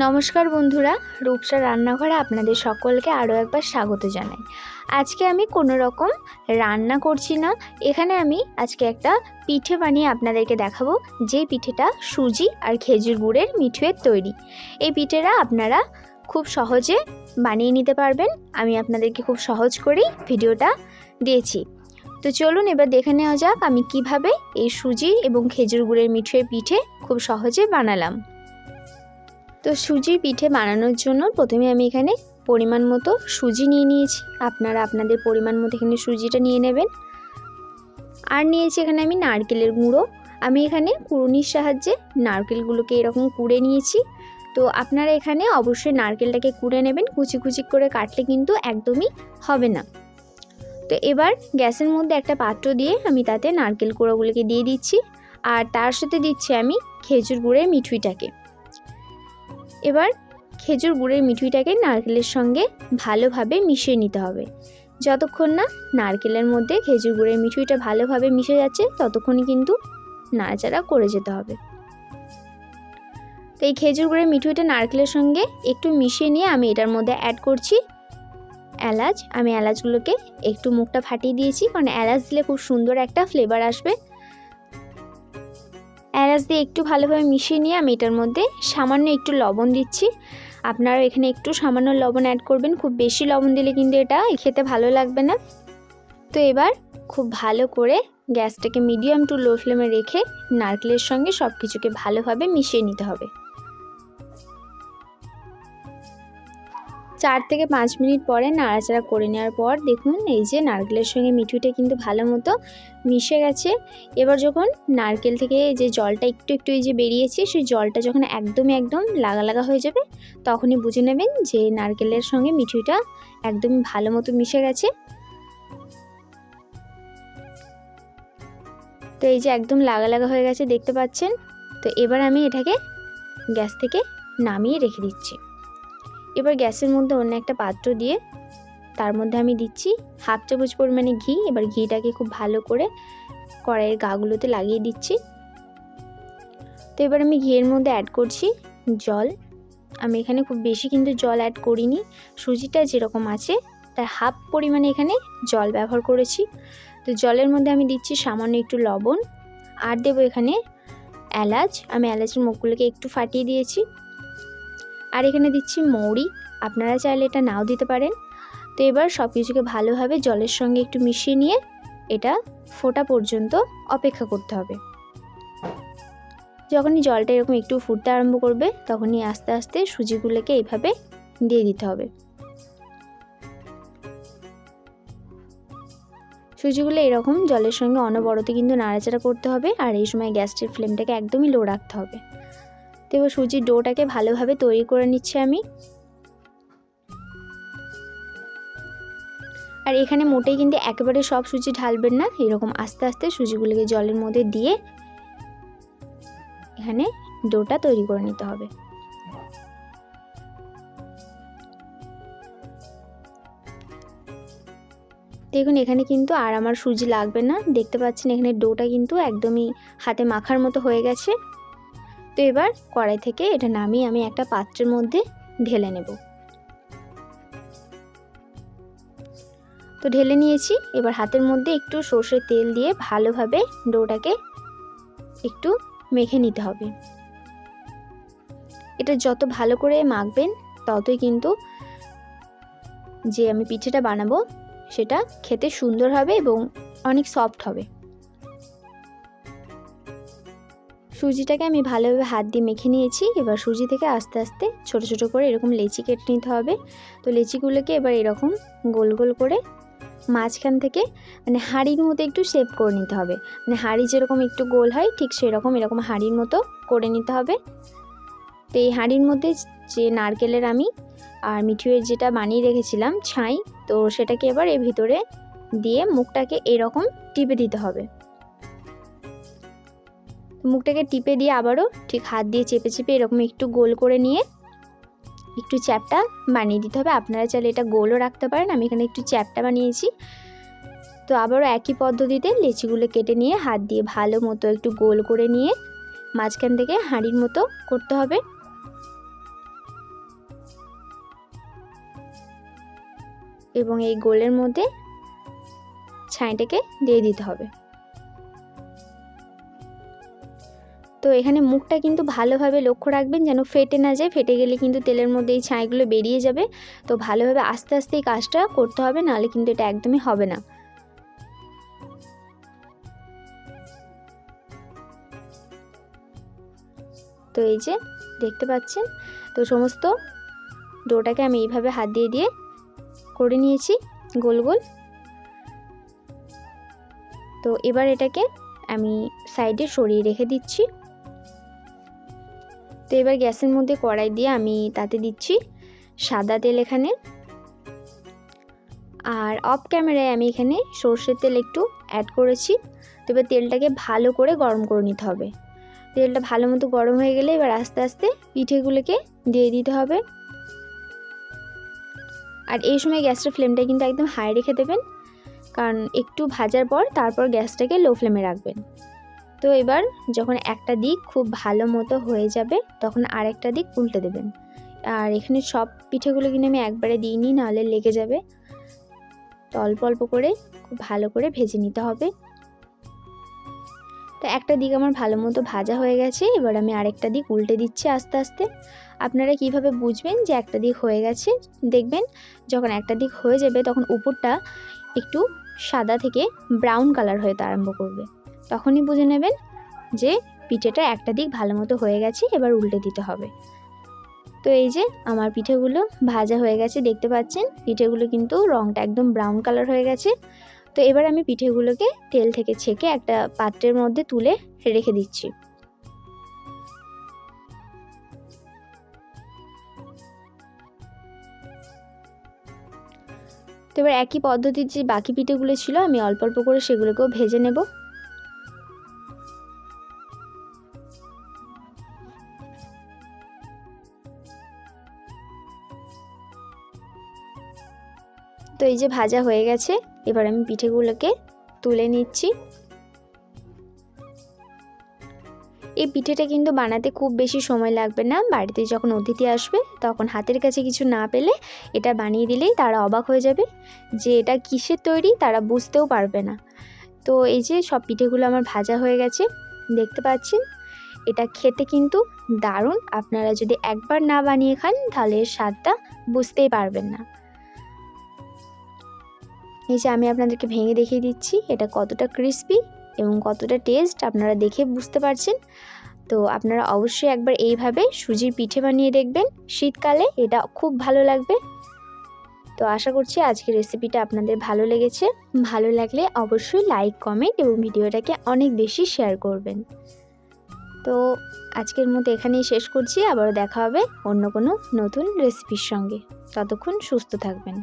নমস্কার বন্ধুরা, রূপসা রান্নাঘরে আপনাদের সকলকে আরও একবার স্বাগত জানাই। আজকে আমি কোনো রকম রান্না করছি না, এখানে আমি আজকে একটা পিঠে বানিয়ে আপনাদেরকে দেখাবো, যে পিঠেটা সুজি আর খেজুর গুড়ের মিঠুয়ের তৈরি। এই পিঠেটা আপনারা খুব সহজে বানিয়ে নিতে পারবেন, আমি আপনাদেরকে খুব সহজ করেই ভিডিওটা দিয়েছি। তো চলুন এবার দেখে নেওয়া যাক আমি কীভাবে এই সুজি এবং খেজুর গুড়ের মিঠুয়ের পিঠে খুব সহজে বানালাম। তো সুজির পিঠে বানানোর জন্য প্রথমে আমি এখানে পরিমাণ মতো সুজি নিয়ে নিয়েছি। আপনারা আপনাদের পরিমাণ মতো এখানে সুজিটা নিয়ে নেবেন। আর নিয়েছি এখানে আমি নারকেলের গুঁড়ো। আমি এখানে কুড়ুনির সাহায্যে নারকেলগুলোকে এরকম কুড়ে নিয়েছি। তো আপনারা এখানে অবশ্যই নারকেলটাকে কুড়ে নেবেন। কুচি কুচি করে কাটলে কিন্তু একদমই হবে না। তো এবার গ্যাসের মধ্যে একটা পাত্র দিয়ে আমি তাতে নারকেল কুড়োগুলোকে দিয়ে দিচ্ছি। আর তার সাথে দিচ্ছি আমি খেজুর গুড়ের মিঠুইটাকে। এবার খেজুর গুড়ের মিঠুইটাকে নারকেলের সঙ্গে ভালোভাবে মিশিয়ে নিতে হবে। যতক্ষণ না নারকেলের মধ্যে খেজুর গুড়ের মিঠুইটা ভালোভাবে মিশে যাচ্ছে, ততক্ষণই কিন্তু নাড়াচাড়া করে যেতে হবে। তো এই খেজুর গুড়ের মিঠুইটা নারকেলের সঙ্গে একটু মিশিয়ে নিয়ে আমি এটার মধ্যে অ্যাড করছি এলাচ। আমি এলাচগুলোকে একটু মুখটা ফাটিয়ে দিয়েছি, কারণ এলাচ দিলে খুব সুন্দর একটা ফ্লেভার আসবে। এলাচ দিয়ে একটু ভালোভাবে মিশিয়ে নিয়ে আমি এটার মধ্যে সামান্য একটু লবণ দিচ্ছি। আপনারা এখানে একটু সামান্য লবণ অ্যাড করবেন। খুব বেশি লবণ দিলে কিন্তু এটা খেতে ভালো লাগবে না। তো এবার খুব ভালো করে গ্যাসটাকে মিডিয়াম টু লো ফ্লেমে রেখে নারকেলের সঙ্গে সব কিছুকে ভালোভাবে মিশিয়ে নিতে হবে। চার থেকে পাঁচ মিনিট পরে নাড়াচাড়া করে নেওয়ার পর দেখুন, এই যে নারকেলের সঙ্গে মিঠুইটা কিন্তু ভালো মতো মিশে গেছে। এবার যখন নারকেল থেকে যে জলটা একটু একটু এই যে বেরিয়েছে, সেই জলটা যখন একদমই একদম লাগা লাগা হয়ে যাবে, তখনই বুঝে নেবেন যে নারকেলের সঙ্গে মিঠুইটা একদমই ভালো মতো মিশে গেছে। তো এই যে একদম লাগা লাগা হয়ে গেছে, দেখতে পাচ্ছেন? তো এবার আমি এটাকে গ্যাস থেকে নামিয়ে রেখে দিচ্ছি। এবার গ্যাসের মধ্যে অন্য একটা পাত্র দিয়ে তার মধ্যে আমি দিচ্ছি হাফ চামচ পরিমাণে ঘি। এবার ঘিটাকে খুব ভালো করে কড়াইয়ের গাগুলোতে লাগিয়ে দিচ্ছি। তো এবার আমি ঘিয়ের মধ্যে অ্যাড করছি জল। আমি এখানে খুব বেশি কিন্তু জল অ্যাড করিনি। সুজিটা যেরকম আছে, তার হাফ পরিমাণে এখানে জল ব্যবহার করেছি। তো জলের মধ্যে আমি দিচ্ছি সামান্য একটু লবণ। আর দেবো এখানে এলাচ। আমি এলাচের মুখগুলোকে একটু ফাটিয়ে দিয়েছি। আর এখানে দিচ্ছি মৌরি। আপনারা চাইলে এটা নাও দিতে পারেন। তো এবার সব কিছুকে ভালোভাবে জলের সঙ্গে একটু মিশিয়ে নিয়ে এটা ফোটা পর্যন্ত অপেক্ষা করতে হবে। যখনই জলটা এরকম একটু ফুটতে আরম্ভ করবে, তখনই আস্তে আস্তে সুজিগুলোকে এইভাবে দিয়ে দিতে হবে। সুজিগুলো এরকম জলের সঙ্গে অনবরত কিন্তু নাড়াচাড়া করতে হবে আর এই সময় গ্যাসটির ফ্লেমটাকে একদমই লো রাখতে হবে। তো এবার সুজির ডোটাকে ভালোভাবে তৈরি করে নিচ্ছি আমি। আর এখানে মোটেই কিন্তু একেবারে সব সুজি ঢালবেন না, এরকম আস্তে আস্তে সুজিগুলিকে জলের মধ্যে দিয়ে এখানে ডোটা তৈরি করে নিতে হবে। দেখুন, এখানে কিন্তু আর আমার সুজি লাগবে না। দেখতে পাচ্ছেন, এখানে ডোটা কিন্তু একদমই হাতে মাখার মতো হয়ে গেছে। তো এবার কড়াই থেকে এটা নামিয়ে আমি একটা পাত্রের মধ্যে ঢেলে নেব। তো ঢেলে নিয়েছি, এবার হাতের মধ্যে একটু সর্ষের তেল দিয়ে ভালোভাবে ডোটাকে একটু মেখে নিতে হবে। এটা যত ভালো করে মাখবেন, ততই কিন্তু যে আমি পিঠেটা বানাবো, সেটা খেতে সুন্দর হবে এবং অনেক সফট হবে। সুজিটাকে আমি ভালোভাবে হাত দিয়ে মেখে নিয়েছি। এবার সুজি থেকে আস্তে আস্তে ছোট ছোট করে এরকম লেচি কেটে নিতে হবে। তো লেচিগুলোকে এবার এরকম গোল গোল করে মাঝখান থেকে মানে হাঁড়ির মতো একটু শেপ করে নিতে হবে। মানে হাঁড়ি যেরকম একটু গোল হয়, ঠিক সেরকম এরকম হাঁড়ির মতো করে নিতে হবে। তো এই হাঁড়ির মধ্যে যে নারকেলের আমি আর মিঠুয়ের যেটা বানিয়ে রেখেছিলাম ছাই, তো সেটাকে এবার এর ভিতরে দিয়ে মুখটাকে এরকম টিপে দিতে হবে। মুখটাকে টিপে দিয়ে আবারও ঠিক হাত দিয়ে চেপে চেপে এরকম একটু গোল করে নিয়ে একটু চ্যাপটা বানিয়ে দিতে হবে। আপনারা চাইলে এটা গোলও রাখতে পারেন। আমি এখানে একটু চ্যাপটা বানিয়েছি। তো আবারও একই পদ্ধতিতে লেচিগুলো কেটে নিয়ে হাত দিয়ে ভালো মতো একটু গোল করে নিয়ে মাঝখান থেকে হাঁড়ির মতো করতে হবে। এবং এই গোলের মধ্যে ছাইটাকে দিয়ে দিতে হবে। তো এখানে মুখটা কিন্তু ভালোভাবে লক্ষ্য রাখবেন যেন ফেটে না যায়। ফেটে গেলে কিন্তু তেলের মধ্যে এই ছাইগুলো বেরিয়ে যাবে। তো ভালোভাবে আস্তে আস্তে এই কাজটা করতে হবে, নাহলে কিন্তু এটা একদমই হবে না। তো এই যে দেখতে পাচ্ছেন? তো সমস্ত ডোটাকে আমি এইভাবে হাত দিয়ে দিয়ে করে নিয়েছি গোল গোল। তো এবার এটাকে আমি সাইডে সরিয়ে রেখে দিচ্ছি। তো এবার গ্যাসের মধ্যে কড়াই দিয়ে আমি তাতে দিচ্ছি সাদা তেল এখানে। আর অফ ক্যামেরায় আমি এখানে সর্ষের তেল একটু অ্যাড করেছি। তো এবার তেলটাকে ভালো করে গরম করে নিতে হবে। তেলটা ভালো মতো গরম হয়ে গেলে এবার আস্তে আস্তে পিঠেগুলোকে দিয়ে দিতে হবে। আর এই সময় গ্যাসটার ফ্লেমটা কিন্তু একদম হাই রেখে দেবেন। কারণ একটু ভাজার পর তারপর গ্যাসটাকে লো ফ্লেমে রাখবেন। তো এবার যখন একটা দিক খুব ভালো মতো হয়ে যাবে, তখন আরেকটা দিক উল্টে দেবেন। আর এখানে সব পিঠেগুলো কিন্তু আমি একবারে দিইনি, নাহলে লেগে যাবে। তো অল্প অল্প করে খুব ভালো করে ভেজে নিতে হবে। তো একটা দিক আমার ভালো মতো ভাজা হয়ে গেছে, এবার আমি আরেকটা দিক উল্টে দিচ্ছি আস্তে আস্তে। আপনারা কীভাবে বুঝবেন যে একটা দিক হয়ে গেছে? দেখবেন যখন একটা দিক হয়ে যাবে, তখন উপরটা একটু সাদা থেকে ব্রাউন কালার হতে আরম্ভ করবে। তখনই বুঝে নেবেন যে পিঠেটা একটা দিক ভালো মতো হয়ে গেছে, এবার উল্টে দিতে হবে। তো এই যে আমার পিঠেগুলো ভাজা হয়ে গেছে, দেখতে পাচ্ছেন? পিঠেগুলো কিন্তু রঙটা একদম ব্রাউন কালার হয়ে গেছে। তো এবার আমি পিঠেগুলোকে তেল থেকে ছেঁকে একটা পাত্রের মধ্যে তুলে রেখে দিচ্ছি। তো এবার একই পদ্ধতির যে বাকি পিঠেগুলো ছিল, আমি অল্প অল্প করে সেগুলোকেও ভেজে নেব। তো এই যে ভাজা হয়ে গেছে, এবার আমি পিঠেগুলোকে তুলে নিচ্ছি। এই পিঠেটা কিন্তু বানাতে খুব বেশি সময় লাগবে না, বাড়িতে যখন অতিথি আসবে তখন হাতের কাছে কিছু না পেলে এটা বানিয়ে দিলেই তারা অবাক হয়ে যাবে যে এটা কিসের তৈরি তারা বুঝতেও পারবে না। তো এই যে সব পিঠেগুলো আমার ভাজা হয়ে গেছে, দেখতে পাচ্ছেন? এটা খেতে কিন্তু দারুণ, আপনারা যদি একবার না বানিয়ে খান তাহলে এর স্বাদটা বুঝতেই পারবেন না। এই যে আমি আপনাদেরকে ভেঙে দেখিয়ে দিচ্ছি, এটা কতটা ক্রিস্পি এবং কতটা টেস্ট আপনারা দেখে বুঝতে পারছেন। তো আপনারা অবশ্যই একবার এইভাবে সুজির পিঠে বানিয়ে দেখবেন, শীতকালে এটা খুব ভালো লাগবে। তো আশা করছি আজকের রেসিপিটা আপনাদের ভালো লেগেছে। ভালো লাগলে অবশ্যই লাইক কমেন্ট এবং ভিডিওটাকে অনেক বেশি শেয়ার করবেন। তো আজকের মতো এখানেই শেষ করছি, আবারও দেখা হবে অন্য কোনো নতুন রেসিপির সঙ্গে। ততক্ষণ সুস্থ থাকবেন।